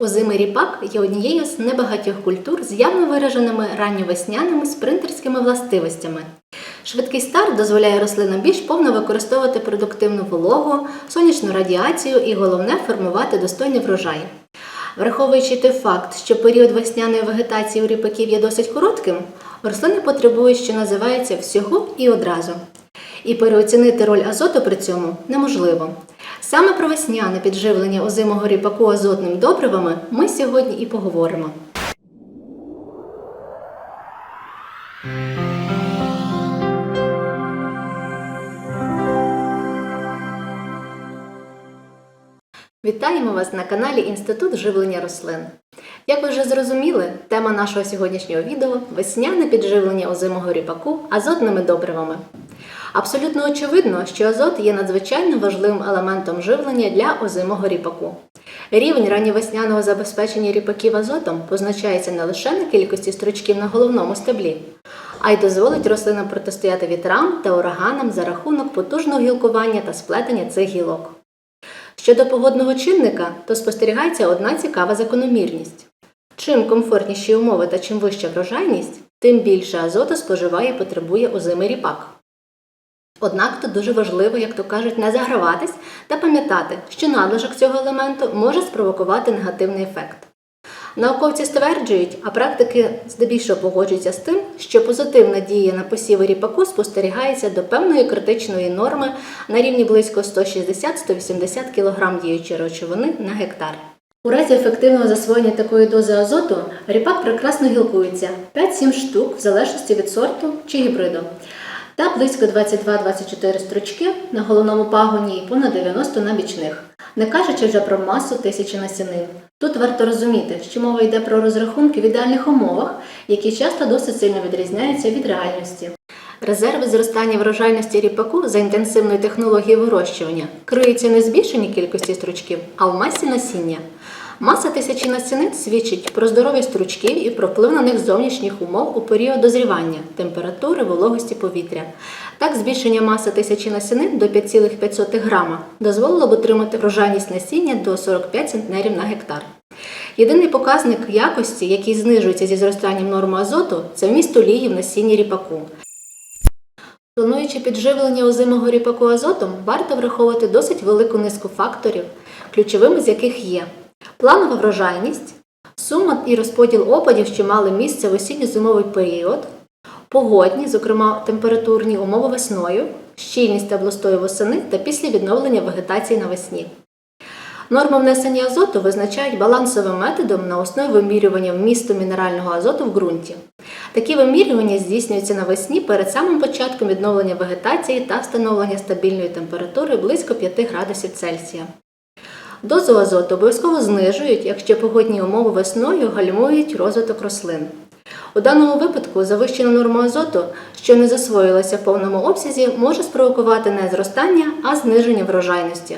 Озимий ріпак є однією з небагатьох культур з явно вираженими ранньовесняними спринтерськими властивостями. Швидкий старт дозволяє рослинам більш повно використовувати продуктивну вологу, сонячну радіацію і головне формувати достойний врожай. Враховуючи той факт, що період весняної вегетації у ріпаків є досить коротким, рослини потребують, що називається, всього і одразу. І переоцінити роль азоту при цьому неможливо. Саме про весняне підживлення озимого ріпаку азотним добривами ми сьогодні і поговоримо. Вітаємо вас на каналі Інститут живлення рослин. Як ви вже зрозуміли, тема нашого сьогоднішнього відео весняне підживлення озимого ріпаку азотними добривами. Абсолютно очевидно, що азот є надзвичайно важливим елементом живлення для озимого ріпаку. Рівень ранньовесняного забезпечення ріпаків азотом позначається не лише на кількості стручків на головному стеблі, а й дозволить рослинам протистояти вітрам та ураганам за рахунок потужного гілкування та сплетення цих гілок. Щодо погодного чинника, то спостерігається одна цікава закономірність. Чим комфортніші умови та чим вища врожайність, тим більше азоту споживає і потребує озимий ріпак. Однак тут дуже важливо, як то кажуть, не заграватись та пам'ятати, що надлишок цього елементу може спровокувати негативний ефект. Науковці стверджують, а практики здебільшого погоджуються з тим, що позитивна дія на посіви ріпаку спостерігається до певної критичної норми на рівні близько 160-180 кг діючої речовини на гектар. У разі ефективного засвоєння такої дози азоту ріпак прекрасно гілкується 5-7 штук в залежності від сорту чи гібриду та близько 22-24 строчки на головному пагоні і понад 90 на бічних, не кажучи вже про масу тисячі насінин. Тут варто розуміти, що мова йде про розрахунки в ідеальних умовах, які часто досить сильно відрізняються від реальності. Резерви зростання врожайності ріпаку за інтенсивною технологією вирощування криються не збільшенні кількості стручків, а в масі насіння. Маса тисячі насінин свідчить про здоров'я стручків і про вплив на них зовнішніх умов у період дозрівання, температури, вологості повітря. Так, збільшення маси тисячі насінин до 5,5 грама дозволило б отримати врожайність насіння до 45 центнерів на гектар. Єдиний показник якості, який знижується зі зростанням норми азоту, це вміст олії в насінні ріпаку. Плануючи підживлення озимого ріпаку азотом, варто враховувати досить велику низку факторів, ключовими з яких є планова врожайність, сума і розподіл опадів, що мали місце в осінньо-зимовий період, погодні, зокрема температурні умови весною, щільність та стеблостою восени та після відновлення вегетації навесні. Норми внесення азоту визначають балансовим методом на основі вимірювання вмісту мінерального азоту в ґрунті. Такі вимірювання здійснюються навесні перед самим початком відновлення вегетації та встановлення стабільної температури близько 5 градусів Цельсія. Дозу азоту обов'язково знижують, якщо погодні умови весною гальмують розвиток рослин. У даному випадку завищена норма азоту, що не засвоїлася в повному обсязі, може спровокувати не зростання, а зниження врожайності.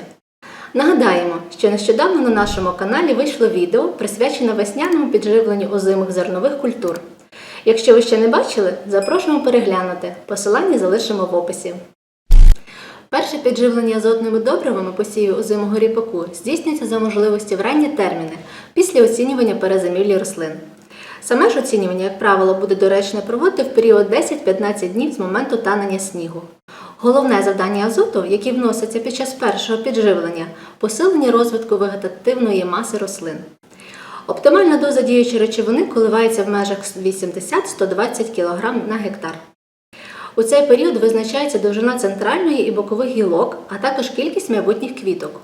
Нагадаємо, що нещодавно на нашому каналі вийшло відео, присвячене весняному підживленню озимих зернових культур. Якщо ви ще не бачили, запрошуємо переглянути. Посилання залишимо в описі. Перше підживлення азотними добривами посівів озимого ріпаку здійснюється за можливості в ранні терміни після оцінювання перезимівлі рослин. Саме ж оцінювання, як правило, буде доречно проводити в період 10-15 днів з моменту танення снігу. Головне завдання азоту, які вносяться під час першого підживлення посилення розвитку вегетативної маси рослин. Оптимальна доза діючої речовини коливається в межах 80-120 кг на гектар. У цей період визначається довжина центральної і бокових гілок, а також кількість майбутніх квіток.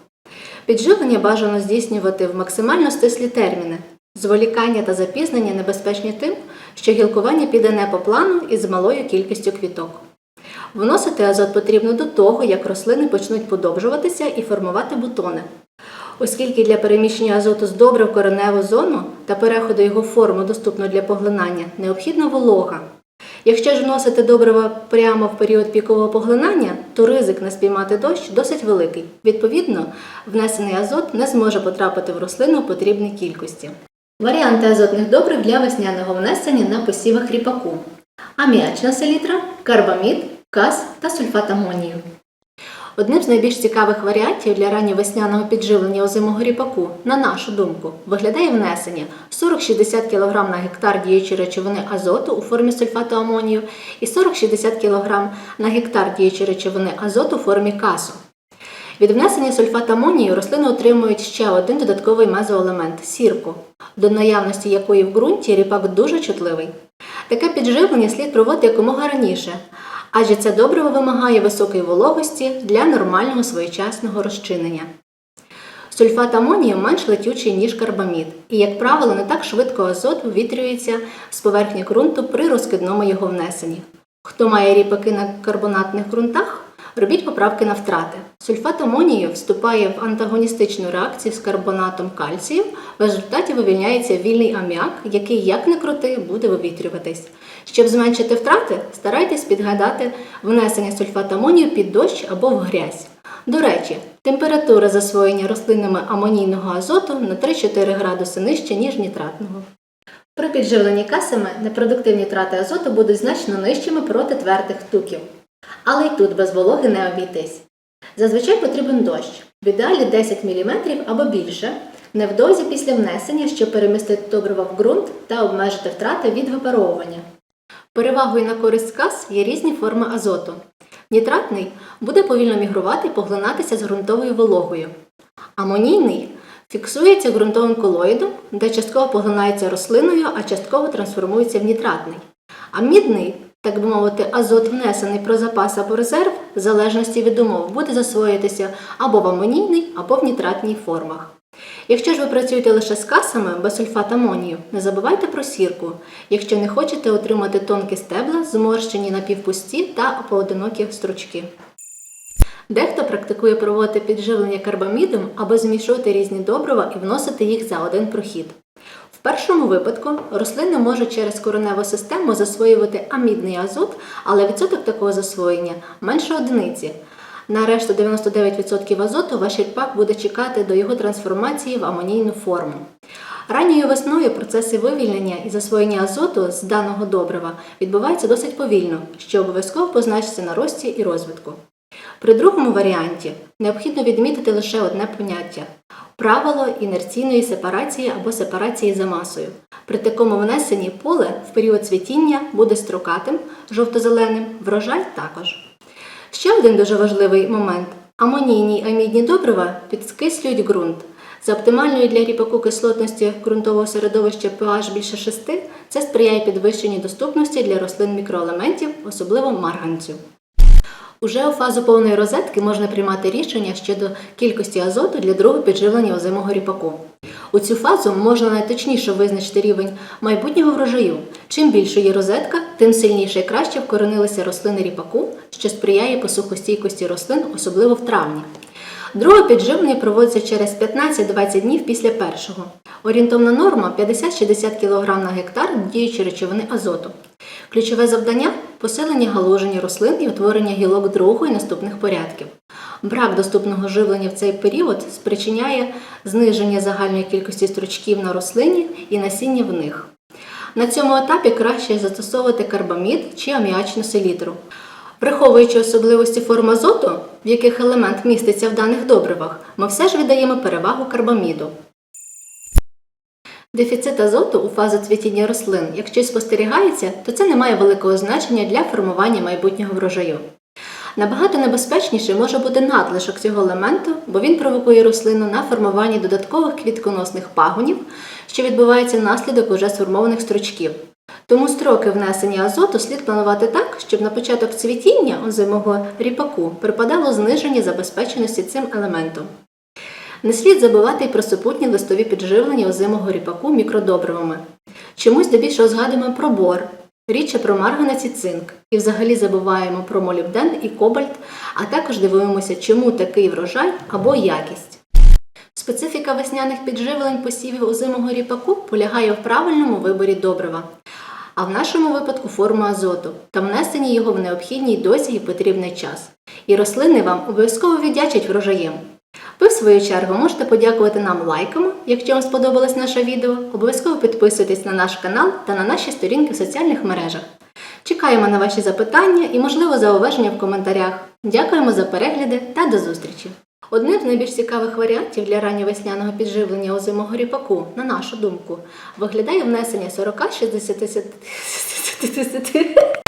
Підживлення бажано здійснювати в максимально стислі терміни. Зволікання та запізнення небезпечні тим, що гілкування піде не по плану і з малою кількістю квіток. Вносити азот потрібно до того, як рослини почнуть подовжуватися і формувати бутони. Оскільки для переміщення азоту з добре в кореневу зону та переходу його форму, доступну для поглинання, необхідна волога. Якщо ж вносити добрива прямо в період пікового поглинання, то ризик не спіймати дощ досить великий. Відповідно, внесений азот не зможе потрапити в рослину в потрібній кількості. Варіанти азотних добрив для весняного внесення на посівах ріпаку: аміачна селітра, карбамід, каз та сульфат амонію. Одним з найбільш цікавих варіантів для ранньовесняного підживлення озимого ріпаку, на нашу думку, виглядає внесення 40-60 кг на гектар діючої речовини азоту у формі сульфату амонію і 40-60 кг на гектар діючої речовини азоту у формі касу. Від внесення сульфат амонію рослини отримують ще один додатковий мезоелемент сірку, до наявності якої в ґрунті ріпак дуже чутливий. Таке підживлення слід проводити якомога раніше, адже це добриво вимагає високої вологості для нормального своєчасного розчинення. Сульфат амонію менш летючий, ніж карбамід, і, як правило, не так швидко азот вивітрюється з поверхні ґрунту при розкидному його внесенні. Хто має ріпаки на карбонатних ґрунтах, робіть поправки на втрати. Сульфат амонію вступає в антагоністичну реакцію з карбонатом кальцію, в результаті вивільняється вільний аміак, який, як не крути, буде вивітрюватись. Щоб зменшити втрати, старайтесь підгадати внесення сульфат амонію під дощ або в грязь. До речі, температура засвоєння рослинами амонійного азоту на 3-4 градуси нижче, ніж нітратного. При підживленні касами непродуктивні трати азоту будуть значно нижчими проти твердих туків. Але й тут без вологи не обійтись. Зазвичай потрібен дощ, в ідеалі 10 мм або більше, невдовзі після внесення, щоб перемістити добрива в ґрунт та обмежити втрати від випаровування. Перевагою на користь кас є різні форми азоту. Нітратний буде повільно мігрувати і поглинатися з ґрунтовою вологою. Амонійний фіксується ґрунтовим колоїдом, де частково поглинається рослиною, а частково трансформується в нітратний. А мідний, так би мовити, азот внесений про запас або резерв, в залежності від умов, буде засвоїтися або в амонійний, або в нітратній формах. Якщо ж ви працюєте лише з касами без сульфат амонію, не забувайте про сірку, якщо не хочете отримати тонкі стебла, зморщені напівпусті та поодинокі стручки. Дехто практикує проводити підживлення карбамідом або змішувати різні добрива і вносити їх за один прохід. Першому випадку рослини можуть через кореневу систему засвоювати амідний азот, але відсоток такого засвоєння менше одиниці. На решту 99% азоту ваш ріпак буде чекати до його трансформації в амонійну форму. Ранньою весною процеси вивільнення і засвоєння азоту з даного добрива відбуваються досить повільно, що обов'язково позначиться на рості і розвитку. При другому варіанті необхідно відмітити лише одне поняття правило інерційної сепарації або сепарації за масою. При такому внесенні поле в період цвітіння буде строкатим, жовто-зеленим, врожай також. Ще один дуже важливий момент: амонійні амідні добрива підскислюють ґрунт. За оптимальної для ріпаку кислотності ґрунтового середовища pH більше 6 це сприяє підвищенню доступності для рослин мікроелементів, особливо марганцю. Уже у фазу повної розетки можна приймати рішення щодо кількості азоту для другого підживлення озимого ріпаку. У цю фазу можна найточніше визначити рівень майбутнього врожаю. Чим більше є розетка, тим сильніше і краще вкоренилися рослини ріпаку, що сприяє посухостійкості рослин, особливо в травні. Друге підживлення проводиться через 15-20 днів після першого. Орієнтовна норма 50-60 кг на гектар діючої речовини азоту. Ключове завдання посилення галуження рослин і утворення гілок другого і наступних порядків. Брак доступного живлення в цей період спричиняє зниження загальної кількості стручків на рослині і насіння в них. На цьому етапі краще застосовувати карбамід чи аміачну селітру. Враховуючи особливості форм азоту, в яких елемент міститься в даних добривах, ми все ж віддаємо перевагу карбаміду. Дефіцит азоту у фазу цвітіння рослин, якщо спостерігається, то це не має великого значення для формування майбутнього врожаю. Набагато небезпечніше може бути надлишок цього елементу, бо він провокує рослину на формування додаткових квітконосних пагонів, що відбувається внаслідок уже сформованих стручків. Тому строки внесення азоту слід планувати так, щоб на початок цвітіння озимого ріпаку припадало зниження забезпеченості цим елементом. Не слід забувати й про супутні листові підживлення озимого ріпаку мікродобривами. Чомусь здебільшого згадуємо про бор, рідше про марганець і цинк, і взагалі забуваємо про молібден і кобальт, а також дивуємося, чому такий врожай або якість. Специфіка весняних підживлень посівів озимого ріпаку полягає в правильному виборі добрива, а в нашому випадку форму азоту та внесенні його в необхідній дозі і потрібний час. І рослини вам обов'язково віддячать врожаєм. Ви, в свою чергу, можете подякувати нам лайками, якщо вам сподобалось наше відео. Обов'язково підписуйтесь на наш канал та на наші сторінки в соціальних мережах. Чекаємо на ваші запитання і, можливо, зауваження в коментарях. Дякуємо за перегляди та до зустрічі! Одним з найбільш цікавих варіантів для ранньовесняного підживлення озимого ріпаку, на нашу думку, виглядає внесення 40-60